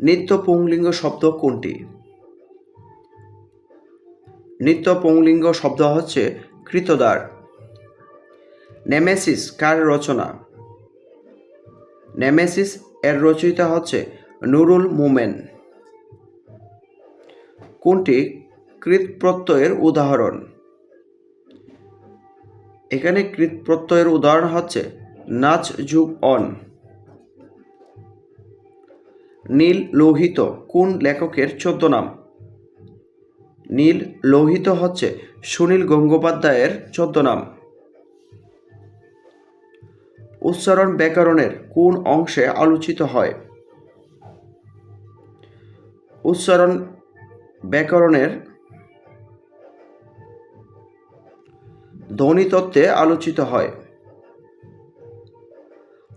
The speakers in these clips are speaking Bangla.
নিত্য পুংলিঙ্গ শব্দ কোনটি? নিত্য পুংলিঙ্গ শব্দ হচ্ছে কৃতদার নেমেসিস কার রচনা? নেমেসিস এর রচয়িতা হচ্ছে নুরুল মুমেন। কোনটি? কৃত প্রত্যয়ের উদাহরণ। এখানে কৃত প্রত্যয়ের উদাহরণ হচ্ছে নাচ যুগ অন। নীল লোহিত কোন লেখকের চোদ্দ নাম? নীল লোহিত হচ্ছে সুনীল গঙ্গোপাধ্যায়ের চোদ্দ নাম। উচ্চারণ ব্যাকরণের কোন অংশে আলোচিত হয়? উচ্চারণ ব্যাকরণের ধ্বনিতত্ত্বে আলোচিত হয়।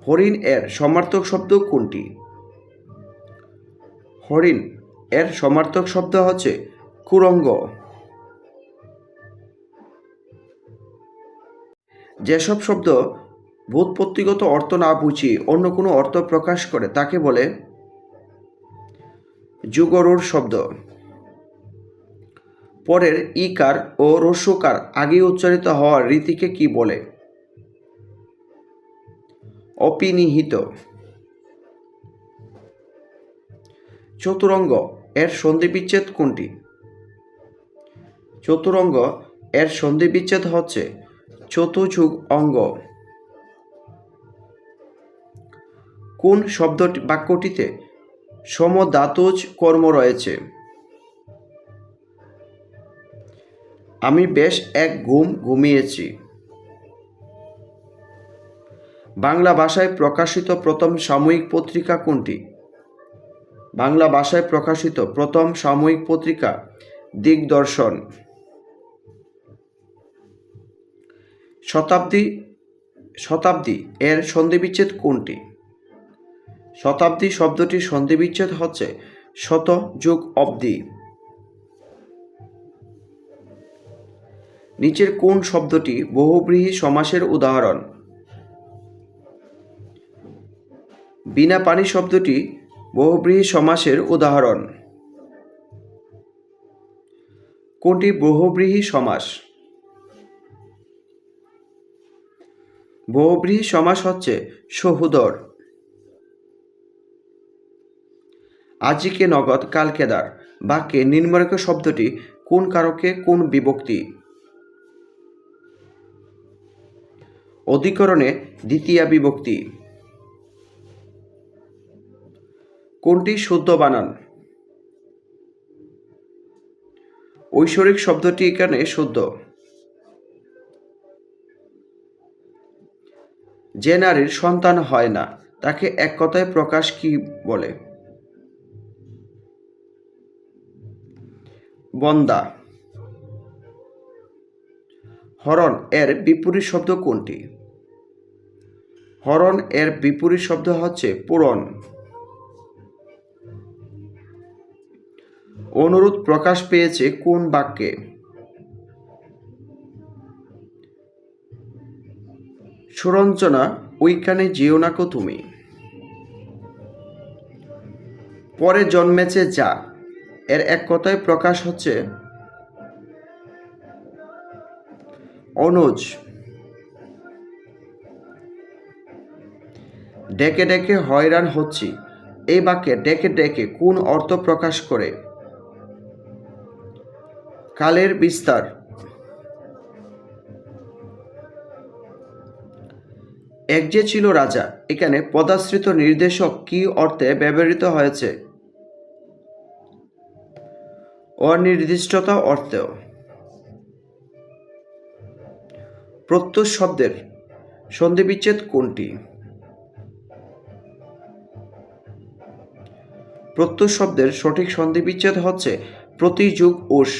হরিণ এর সমার্থক শব্দ কোনটি? হরিণ, এর সমার্থক শব্দ হচ্ছে কুরঙ্গ। যেসব শব্দ ভূতপত্তিগত অর্থ না বুঝি অন্য কোনো অর্থ প্রকাশ করে, তাকে বলে যুগরুর শব্দ। পরের ইকার ও রস্যকার আগে উচ্চারিত হওয়ার রীতিকে কি বলে? অপিনিহিত। চতুরঙ্গ এর সন্ধিবিচ্ছেদ কোনটি? চতুরঙ্গ এর সন্ধিবিচ্ছেদ হচ্ছে চতুযুগ অঙ্গ কোন শব্দটি বাক্যটিতে সমদাতুজ কর্ম রয়েছে? আমি বেশ এক ঘুম ঘুমিয়েছি। বাংলা ভাষায় প্রকাশিত প্রথম সাময়িক পত্রিকা কোনটি? বাংলা ভাষায় প্রকাশিত প্রথম সাময়িক পত্রিকা দিগদর্শন। শতাব্দী শতাব্দী এর সন্ধিবিচ্ছেদ কোনটি? শতাব্দী শব্দটির সন্ধিবিচ্ছেদ হচ্ছে শত যুগ অব্দি নিচের কোন শব্দটি বহুব্রীহি সমাসের উদাহরণ? বিনা পানি শব্দটি বহুব্রীহি সমাসের উদাহরণ। কোনটি বহুব্রীহি সমাস? বহুব্রীহি সমাস হচ্ছে সহুদর। আজিকে নগদ কালকেদার বাক্যে নিম্নরেখ শব্দটি কোন কারকে, কোন বিভক্তি? অধিকরণে দ্বিতীয়া বিভক্তি। কোনটি শুদ্ধ বানান? ঐশ্বরিক শব্দটি এখানে শুদ্ধ। যে নারীর সন্তান হয় না, তাকে এক কথায় প্রকাশ কি বলে? বন্দা। হরণ এর বিপরীত শব্দ কোনটি? হরণ এর বিপরীত শব্দ হচ্ছে পূরণ। অনুরোধ প্রকাশ পেয়েছে কোন বাক্যে? সুরঞ্চনা ওইখানে যেও না কো তুমি। পরে জন্মেছে যা। এর এক কথায় প্রকাশ হচ্ছে, অনুজ। ডেকে ডেকে হয়রান হচ্ছি। এই বাক্যে ডেকে ডেকে কোন অর্থ প্রকাশ করে? কালের বিস্তার। এক যে ছিল রাজা, এখানে পদাশ্রিত নির্দেশক কি অর্থে ব্যবহৃত হয়েছে? অনির্দিষ্টতা অর্থেও। প্রত্যুষ শব্দের সন্ধিবিচ্ছেদ কোনটি? প্রত্যুষ শব্দের সঠিক সন্ধিবিচ্ছেদ হচ্ছে প্রতি যুগ উষ